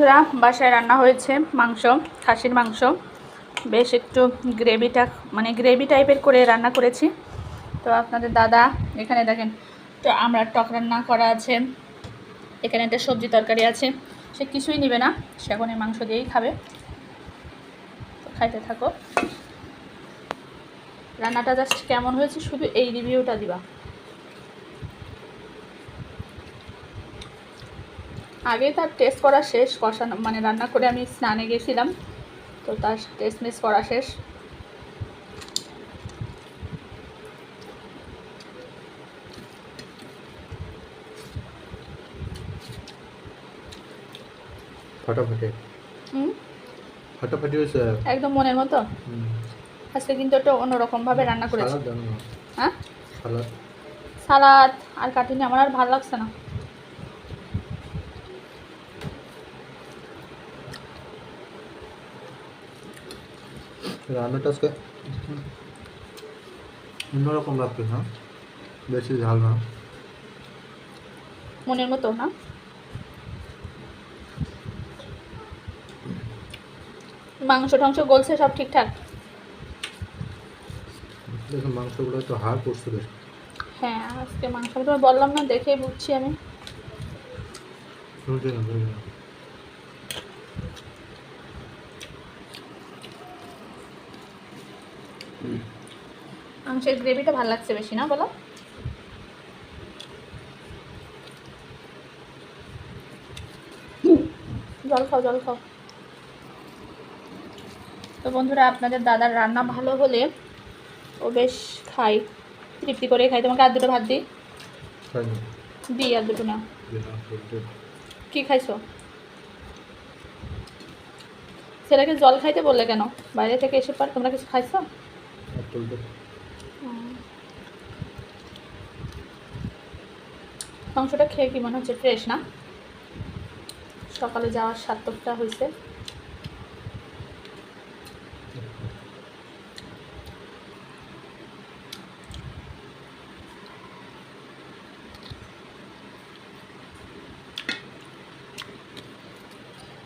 বন্ধুরা, বাসায় রান্না হয়েছে মাংস, খাসির মাংস। বেশ একটু গ্রেভিটা মানে গ্রেভি টাইপের করে রান্না করেছি। তো আপনাদের দাদা, এখানে দেখেন, তো আমরা টক রান্না করা আছে। এখানে একটা সবজি তরকারি আছে। সে কিছুই নেবে না, সে এখন মাংস দিয়েই খাবে। তো খাইতে থাকো। রান্নাটা জাস্ট কেমন হয়েছে, শুধু এই রিভিউটা দিবা। আগে তার টেস্ট করা শেষ কষানো মানে রান্না করে আমি স্নানে গেছিলাম তো তার টেস্ট মিস করা শেষ। ফাটাফাটি? হুম? ফাটাফাটি হয়েছে? একদম মনের মতো। আজকে কিন্তু একটু অন্যরকমভাবে রান্না করেছি। হ্যাঁ? সালাদ। সালাদ আর কাটিনি আমার আর ভালো লাগছে না। রান্নাটা আজকে অন্যরকম লাগছে হ্যাঁ বেশি ঝাল না? মনের মতো না? মাংস টাংস গলছে সব ঠিকঠাক? দেখুন মাংসগুলো একটু হাড় পড়ছে বেশ। হ্যাঁ আজকে মাংস আমি তোমায় বললাম না দেখেই বুঝছি আমি শুনছি না বুঝলি না মাংসের গ্রেভিটা ভালো লাগছে বেশি না বলো? জল খাও জল খাও। তো বন্ধুরা আপনাদের দাদার রান্না ভালো হলে ও বেশ খাই তৃপ্তি করে খাই তোমাকে আর দুটো ভাত দিই? দিই আর দুটো না। কি খাইছো? ছেলেকে জল খাইতে বললে কেন? বাইরে থেকে এসে পর তোমরা কিছু খাইছো? মাংসটা খেয়ে কি মনে হচ্ছে ফ্রেশ না? সকালে যাওয়ার সার্থকটা হয়েছে।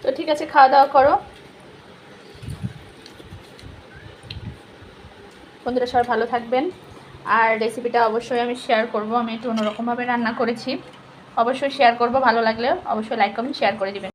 তো ঠিক আছে, খাওয়া দাওয়া করো। বন্ধুরা সবাই ভালো থাকবেন। আর রেসিপিটা অবশ্যই আমি শেয়ার করব। আমি একটু অন্যরকমভাবে রান্না করেছি। অবশ্যই শেয়ার করব। ভালো লাগলে অবশ্যই লাইক কমেন্ট শেয়ার করে দিবেন।